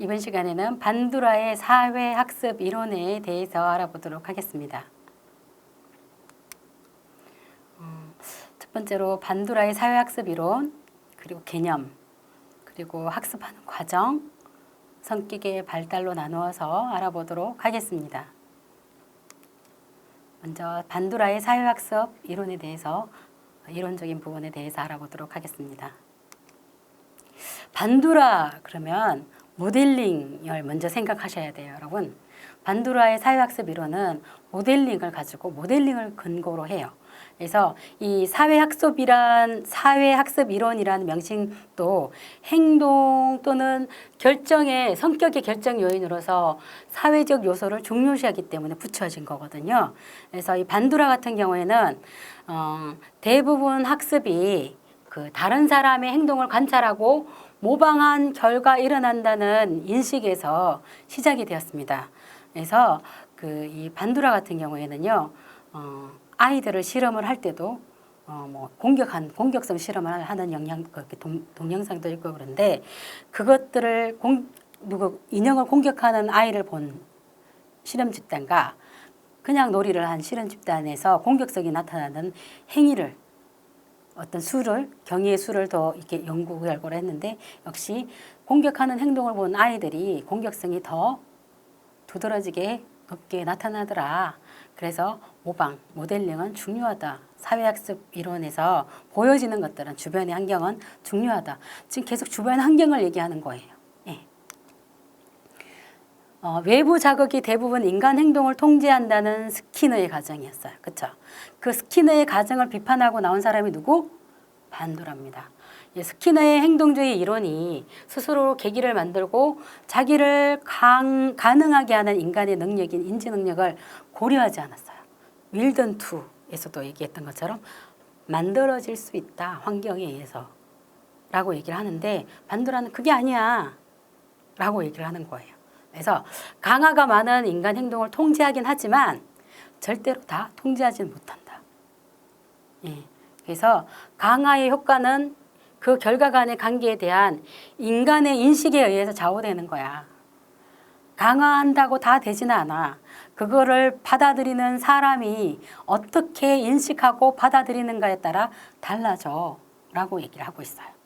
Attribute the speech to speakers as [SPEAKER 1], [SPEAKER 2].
[SPEAKER 1] 이번 시간에는 반두라의 사회학습 이론에 대해서 알아보도록 하겠습니다. 음, 첫 번째로 반두라의 사회학습 이론, 그리고 개념, 그리고 학습하는 과정, 성격의 발달로 나누어서 알아보도록 하겠습니다. 먼저 반두라의 사회학습 이론에 대해서 이론적인 부분에 대해서 알아보도록 하겠습니다. 반두라 그러면 모델링을 먼저 생각하셔야 돼요, 여러분. 반두라의 사회학습 이론은 모델링을 가지고 모델링을 근거로 해요. 그래서 이 사회학습이란 사회학습 이론이라는 명칭도 행동 또는 결정의 성격의 결정 요인으로서 사회적 요소를 중요시하기 때문에 붙여진 거거든요. 그래서 이 반두라 같은 경우에는 어, 대부분 학습이 그 다른 사람의 행동을 관찰하고 모방한 결과 일어난다는 인식에서 시작이 되었습니다. 그래서 그 이 반두라 같은 경우에는요, 어, 아이들을 실험을 할 때도 어, 뭐 공격한 공격성 실험을 하는 영향 그렇게 동, 동영상도 있고 그런데 그것들을 공 누구 인형을 공격하는 아이를 본 실험 집단과 그냥 놀이를 한 실험 집단에서 공격성이 나타나는 행위를 어떤 수를 경위의 수를 더 이렇게 연구 결과를 했는데 역시 공격하는 행동을 본 아이들이 공격성이 더 두드러지게 높게 나타나더라. 그래서 모방, 모델링은 중요하다. 사회학습 이론에서 보여지는 것들은 주변의 환경은 중요하다. 지금 계속 주변 환경을 얘기하는 거예요. 예. 어, 외부 자극이 대부분 인간 행동을 통제한다는 스키너의 가정이었어요. 그렇죠? 그 스키너의 가정을 비판하고 나온 사람이 누구? 반도랍니다. 예, 스키너의 행동주의 이론이 스스로 계기를 만들고 자기를 강, 가능하게 하는 인간의 능력인 인지 능력을 고려하지 않았어요. 윌던 2에서도 얘기했던 것처럼 만들어질 수 있다 환경에 의해서 라고 얘기를 하는데 반도라는 그게 아니야 라고 얘기를 하는 거예요. 그래서 강화가 많은 인간 행동을 통제하긴 하지만 절대로 다 통제하지는 못한다. 예. 그래서 강화의 효과는 그 결과 간의 관계에 대한 인간의 인식에 의해서 좌우되는 거야. 강화한다고 다 되지는 않아. 그거를 받아들이는 사람이 어떻게 인식하고 받아들이는가에 따라 달라져. 라고 얘기를 하고 있어요.